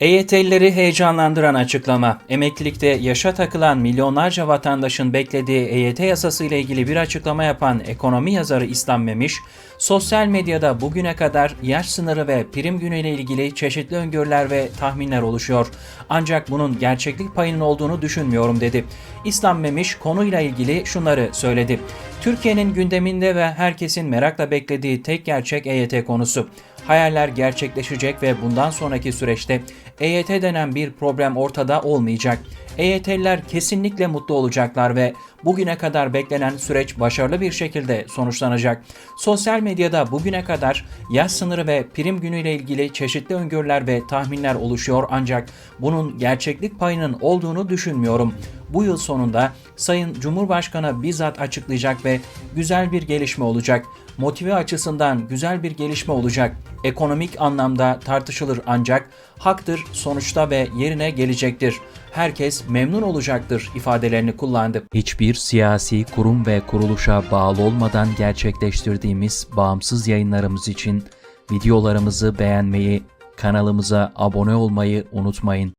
EYT'lileri heyecanlandıran açıklama. Emeklilikte yaşa takılan milyonlarca vatandaşın beklediği EYT yasası ile ilgili bir açıklama yapan ekonomi yazarı İslam Memiş, sosyal medyada bugüne kadar yaş sınırı ve prim günü ile ilgili çeşitli öngörüler ve tahminler oluşuyor. Ancak bunun gerçeklik payının olduğunu düşünmüyorum dedi. İslam Memiş konuyla ilgili şunları söyledi. Türkiye'nin gündeminde ve herkesin merakla beklediği tek gerçek EYT konusu. Hayaller gerçekleşecek ve bundan sonraki süreçte EYT denen bir problem ortada olmayacak. EYT'liler kesinlikle mutlu olacaklar ve bugüne kadar beklenen süreç başarılı bir şekilde sonuçlanacak. Sosyal medyada bugüne kadar yaş sınırı ve prim günüyle ilgili çeşitli öngörüler ve tahminler oluşuyor ancak bunun gerçeklik payının olduğunu düşünmüyorum. Bu yıl sonunda Sayın Cumhurbaşkanı bizzat açıklayacak ve güzel bir gelişme olacak. Motive açısından güzel bir gelişme olacak. Ekonomik anlamda tartışılır ancak haktır sonuçta ve yerine gelecektir. Herkes memnun olacaktır ifadelerini kullandı. Hiçbir siyasi kurum ve kuruluşa bağlı olmadan gerçekleştirdiğimiz bağımsız yayınlarımız için videolarımızı beğenmeyi, kanalımıza abone olmayı unutmayın.